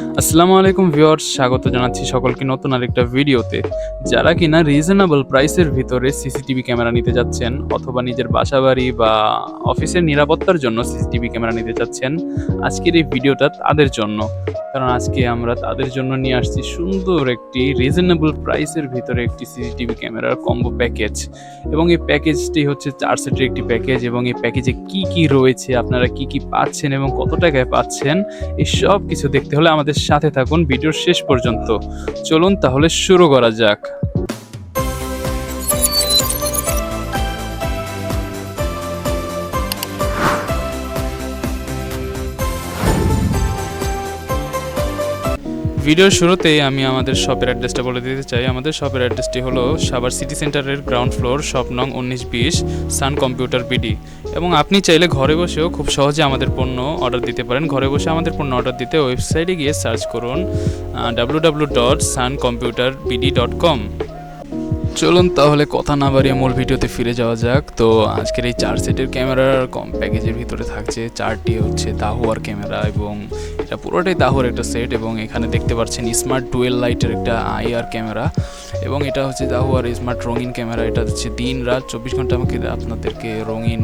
আসসালামু আলাইকুম ভিউয়ার্স, স্বাগত জানাচ্ছি সকলকে নতুন আরেকটা ভিডিওতে। যারা কিনা রিজনেবল প্রাইসের ভিতরে সিসিটিভি ক্যামেরা নিতে যাচ্ছেন, অথবা নিজের বাসাবাড়ি বা অফিসের নিরাপত্তার জন্য সিসিটিভি ক্যামেরা নিতে যাচ্ছেন, আজকের এই ভিডিওটা তাদের জন্য। কারণ আজকে আমরা তাদের জন্য নিয়ে আসছি সুন্দর একটি রিজনেবল প্রাইসের ভিতরে একটি সিসিটিভি ক্যামেরার কম্বো প্যাকেজ এবং এই প্যাকেজটি হচ্ছে চার সেটের একটি প্যাকেজ এবং এই প্যাকেজে কি কি রয়েছে, আপনারা কি কি পাচ্ছেন এবং কত টাকায় পাচ্ছেন, এই সব কিছু দেখতে হলে আমাদের সাথে থাকুন ভিডিওর শেষ পর্যন্ত। চলুন তাহলে শুরু করা যাক। ভিডিওর শুরুতেই আমি আমাদের শপের অ্যাড্রেসটা বলে দিতে চাই। আমাদের শপের অ্যাড্রেসটি হলো সাভার সিটি সেন্টারের গ্রাউন্ড ফ্লোর শপ নং উনিশ বিশ সান কম্পিউটার বিডি এবং আপনি চাইলে ঘরে বসেও খুব সহজে আমাদের পণ্য অর্ডার দিতে পারেন। ঘরে বসে আমাদের পণ্য অর্ডার দিতে ওয়েবসাইটে গিয়ে সার্চ করুন W W dot sun computer BD dot com চলুন তাহলে কথা না বাড়িয়ে মূল ভিডিওতে ফিরে যাওয়া যাক। তো আজকের এই চার সেটের ক্যামেরার কম প্যাকেজের ভিতরে থাকছে চারটি হচ্ছে দাহুয়ার ক্যামেরা এবং এটা পুরোটাই দাহর একটা সেট এবং এখানে দেখতে পাচ্ছেন স্মার্ট ডুয়েল লাইটের একটা আইআর ক্যামেরা এবং এটা হচ্ছে দাহুয়ার স্মার্ট রঙিন ক্যামেরা এটা হচ্ছে দিন রাত চব্বিশ ঘণ্টা আমাকে আপনাদেরকে রঙিন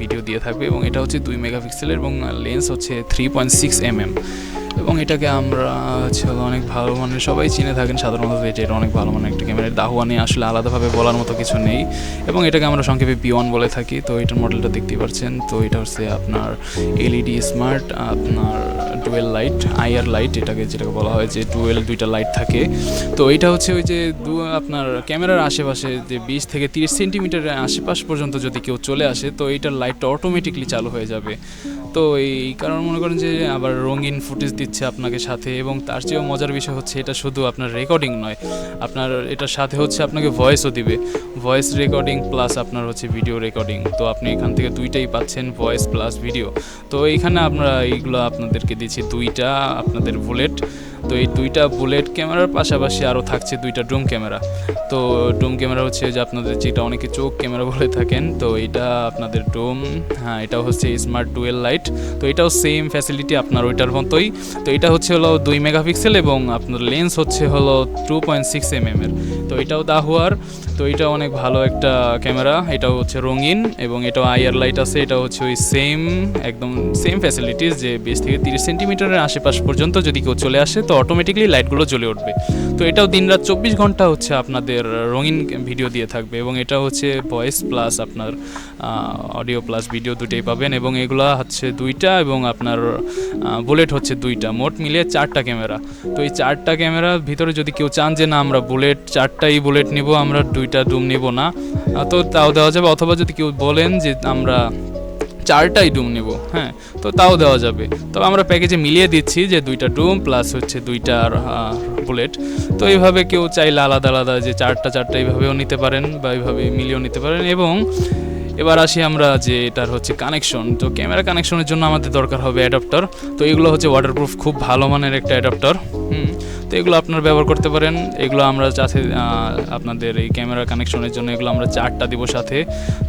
ভিডিও দিয়ে থাকবে এবং এটা হচ্ছে দুই মেগাপিক্সেলের এবং লেন্স হচ্ছে থ্রি পয়েন্ট সিক্স এমএম এবং এটাকে আমরা, হচ্ছে অনেক ভালো মানের, সবাই চিনে থাকেন সাধারণত এটা এটা অনেক ভালো মানের একটা ক্যামেরা দাহুয়া নিয়ে আসলে আলাদাভাবে বলার মতো কিছু নেই। এবং এটাকে আমরা সংক্ষেপে বি ওয়ান বলে থাকি। তো এটার মডেলটা দেখতেই পাচ্ছেন। তো এটা হচ্ছে আপনার এলইডি স্মার্ট আপনার ডুয়েল লাইট আইআর লাইট এটাকে, যেটাকে বলা হয় যে ডুয়েল দুইটা লাইট থাকে। তো এটা হচ্ছে ওই যে দু, আপনার ক্যামেরার আশেপাশে যে বিশ থেকে তিরিশ সেন্টিমিটারের আশেপাশ পর্যন্ত যদি কেউ চলে আসে, তো এইটার লাইটটা অটোমেটিকলি চালু হয়ে যাবে। তো এই কারণ মনে করেন যে আবার রঙিন ফুটেজ দিচ্ছে আপনাকে সাথে এবং তার চেয়েও মজার বিষয় হচ্ছে এটা শুধু আপনার রেকর্ডিং নয়, আপনার এটার সাথে হচ্ছে আপনাকে ভয়েসও দিবে। ভয়েস রেকর্ডিং প্লাস আপনার হচ্ছে ভিডিও রেকর্ডিং তো আপনি এখান থেকে দুইটাই পাচ্ছেন ভয়েস প্লাস ভিডিও তো এইখানে আমরা এইগুলো আপনাদেরকে দিচ্ছি, দুইটা আপনাদের বুলেট তো এই দুইটা বুলেট ক্যামেরার পাশাপাশি আরও থাকছে দুইটা ড্রোন ক্যামেরা। তো ড্রোন ক্যামেরা হচ্ছে যে আপনাদের যেটা অনেকে চোখ ক্যামেরা বলে থাকেন, তো এটা আপনাদের ড্রোম হ্যাঁ এটা হচ্ছে স্মার্ট ডুয়েল লাইট তো এটাও সেম ফ্যাসিলিটি আপনার ওইটার মতোই। তো এটা হচ্ছে হলো দুই মেগাপিক্সেল এবং আপনার লেন্স হচ্ছে হলো টু পয়েন্ট সিক্স এম এর। তো এটাও দাহুয়ার তো এটা অনেক ভালো একটা ক্যামেরা। এটাও হচ্ছে রঙিন এবং এটাও আইআর লাইট আছে। এটা হচ্ছে ওই সেম, একদম সেম ফ্যাসিলিটিস যে বিশ থেকে তিরিশ সেন্টিমিটারের আশেপাশ পর্যন্ত যদি কেউ চলে আসে, তো অটোমেটিকলি লাইটগুলো জ্বলে উঠবে। তো এটাও দিনরাত চব্বিশ ঘণ্টা হচ্ছে আপনাদের রঙিন ভিডিও দিয়ে থাকবে এবং এটা হচ্ছে ভয়েস প্লাস আপনার অডিও প্লাস ভিডিও দুটোই পাবেন এবং এগুলো হচ্ছে দুইটা এবং আপনার বুলেট হচ্ছে দুইটা। মোট মিলিয়ে চারটা ক্যামেরা। তো এই চারটা ক্যামেরার ভিতরে যদি কেউ চান যে না, আমরা বুলেট চারটাই বুলেট নিব, আমরা দুইটা ডুম নিব না। তো তাও দেওয়া যাবে, অথবা যদি কেউ বলেন যে আমরা চারটাই ডুম নেব হ্যাঁ তো তাও দেওয়া যাবে। তবে আমরা প্যাকেজে মিলিয়ে দিচ্ছি যে দুইটা ডুম প্লাস হচ্ছে দুইটা বুলেট তো এইভাবে কেউ চাইলে আলাদা আলাদা যে চারটা চারটা এইভাবেও নিতে পারেন বা এইভাবে মিলিয়েও নিতে পারেন। এবং এবার আসি আমরা যে এটার হচ্ছে কানেকশন তো ক্যামেরা কানেকশনের জন্য আমাদের দরকার হবে অ্যাডাপ্টার তো এগুলো হচ্ছে ওয়াটারপ্রুফ খুব ভালো মানের একটা অ্যাডাপ্টার হুম। তো এগুলো আপনারা ব্যবহার করতে পারেন। এগুলো আমরা সাথে আপনাদের এই ক্যামেরা কানেকশনের জন্য এগুলো আমরা চারটা দিব সাথে।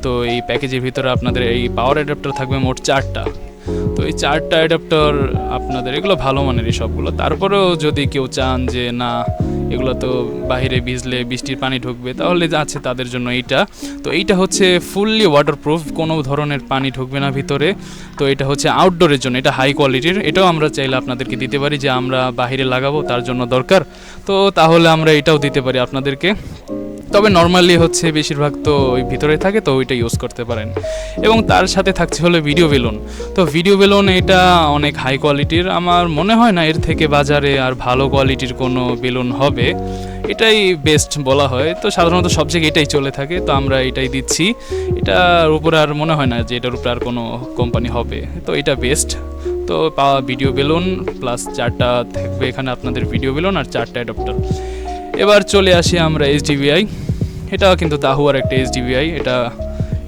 তো এই প্যাকেজের ভিতরে আপনাদের এই পাওয়ার অ্যাডাপ্টার থাকবে মোট চারটা। তো এই চারটা অ্যাডাপ্টার আপনাদের এগুলো ভালো মানের এই সবগুলো। তারপরেও যদি কেউ চান যে না এগুলো তো বাহিরে ভিজলে বৃষ্টির পানি ঢুকবে, তাহলে আছে তাদের জন্য এইটা। তো এইটা হচ্ছে ফুললি ওয়াটারপ্রুফ কোনো ধরনের পানি ঢুকবে না ভিতরে। তো এটা হচ্ছে আউটডোরের জন্য, এটা হাই কোয়ালিটির এটাও আমরা চাইলে আপনাদেরকে দিতে পারি যে আমরা বাহিরে লাগাবো, তার জন্য দরকার। তো তাহলে আমরা এটাও দিতে পারি আপনাদেরকে। তবে নর্মালি হচ্ছে বেশিরভাগ তো ওই ভিতরে থাকে, তো ওইটা ইউজ করতে পারেন। এবং তার সাথে থাকছে হলো ভিডিও বেলুন। তো ভিডিও বেলুন এটা অনেক হাই কোয়ালিটির আমার মনে হয় না এর থেকে বাজারে আর ভালো কোয়ালিটির কোনো বেলুন হবে। এটাই বেস্ট বলা হয়। তো সাধারণত সব জায়গায় এটাই চলে থাকে। তো আমরা এটাই দিচ্ছি। এটার উপরে আর মনে হয় না যে এটার উপরে আর কোনো কোম্পানি হবে। তো এটা বেস্ট তো ভিডিও বেলুন প্লাস চারটা থাকবে এখানে আপনাদের ভিডিও বেলুন আর চারটা অ্যাডাপ্টার এবার চলে আসি আমরা এইচডিবিআই এটাও কিন্তু দাহুয়ার একটা এইচডিবিআই এটা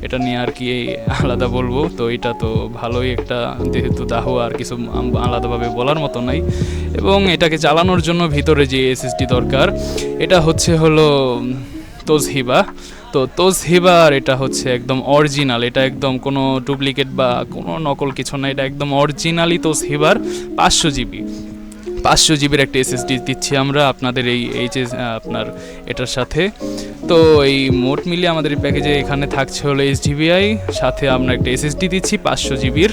এটা নিয়ে আর কি আলাদা বলব। তো এটা তো ভালোই একটা, যেহেতু দাহুয়া আর কিছু আলাদাভাবে বলার মতো নাই। এবং এটাকে চালানোর জন্য ভিতরে যে এসএসডি দরকার, এটা হচ্ছে হলো তোজহিবা। তো তোজহিবার এটা হচ্ছে একদম অরিজিনাল এটা একদম কোনো ডুপ্লিকেট বা কোনো নকল কিছু না। এটা একদম অরিজিনালি তোজহিবার পাঁচশো জিবি পাঁচশো জিবির একটা এসএসডি দিচ্ছি আমরা আপনাদের এই এইচ আপনার এটার সাথে। তো এই মোট মিলিয়ে আমাদের এই প্যাকেজে এখানে থাকছে হলো এইচ ডিবিআই সাথে আমরা একটা এসএসডি দিচ্ছি পাঁচশো জিবির।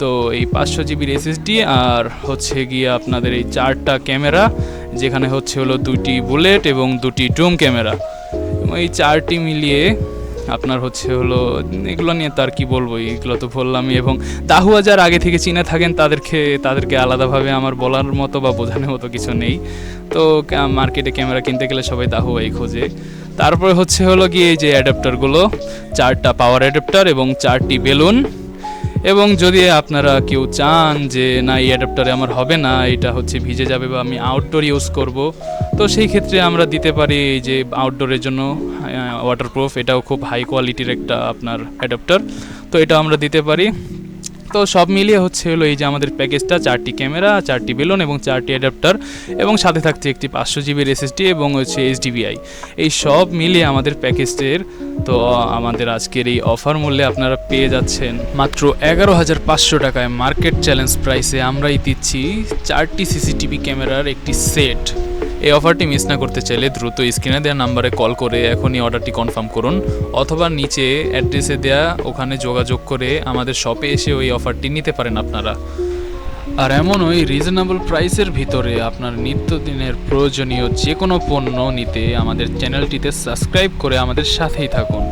তো এই পাঁচশো জিবির এসএসডি আর হচ্ছে গিয়ে আপনাদের এই চারটা ক্যামেরা, যেখানে হচ্ছে হলো দুটি বুলেট এবং দুটি ড্রোম ক্যামেরা। এই চারটি মিলিয়ে আপনার হচ্ছে হলো, এগুলো নিয়ে তার কি বলব, এগুলো তো বললামই। এবং দাহুয়া যার আগে থেকে চিনে থাকেন, তাদেরকে তাদেরকে আলাদাভাবে আমার বলার মতো বা বোঝানোর মতো কিছু নেই। তো মার্কেটে ক্যামেরা কিনতে গেলে সবাই দাহুয়াই খোঁজে। তারপরে হচ্ছে হলো গিয়ে যে অ্যাডাপ্টারগুলো চারটা পাওয়ার অ্যাডাপ্টার এবং চারটি বেলুন। এবং যদি আপনারা কেউ চান যে, না, এই অ্যাডাপ্টারে আমার হবে না, এটা হচ্ছে ভিজে যাবে বা আমি আউটডোর ইউজ করব, তো সেই ক্ষেত্রে আমরা দিতে পারি যে আউটডোরের জন্য ওয়াটারপ্রুফ এটাও খুব হাই কোয়ালিটির একটা আপনার অ্যাডাপ্টার তো এটা আমরা দিতে পারি। তো সব মিলিয়ে হচ্ছে হলো এই যে আমাদের প্যাকেজটা, চারটি ক্যামেরা, চারটি বেলুন এবং চারটি অ্যাডাপ্টার এবং সাথে থাকছে একটি পাঁচশো জিবির এসএসডি এবং হচ্ছে এইচডিবিআই। এই সব মিলিয়ে আমাদের প্যাকেজের তো আমাদের আজকের এই অফার মূল্যে আপনারা পেয়ে যাচ্ছেন মাত্র এগারো হাজার পাঁচশো টাকায়। মার্কেট চ্যালেঞ্জ প্রাইসে আমরাই দিচ্ছি চারটি সিসিটিভি ক্যামেরার একটি সেট এই অফারটি মিস না করতে চাইলে দ্রুত স্ক্রিনে দেওয়া নাম্বারে কল করে এখনই অর্ডারটি কনফার্ম করুন অথবা নিচে অ্যাড্রেসে দেয়া ওখানে যোগাযোগ করে আমাদের শপে এসে ওই অফারটি নিতে পারেন আপনারা। আর এমন ওই রিজনেবল প্রাইসের ভিতরে আপনার নিত্যদিনের প্রয়োজনীয় যে কোনো পণ্য নিতে আমাদের চ্যানেলটিতে সাবস্ক্রাইব করে আমাদের সাথেই থাকুন।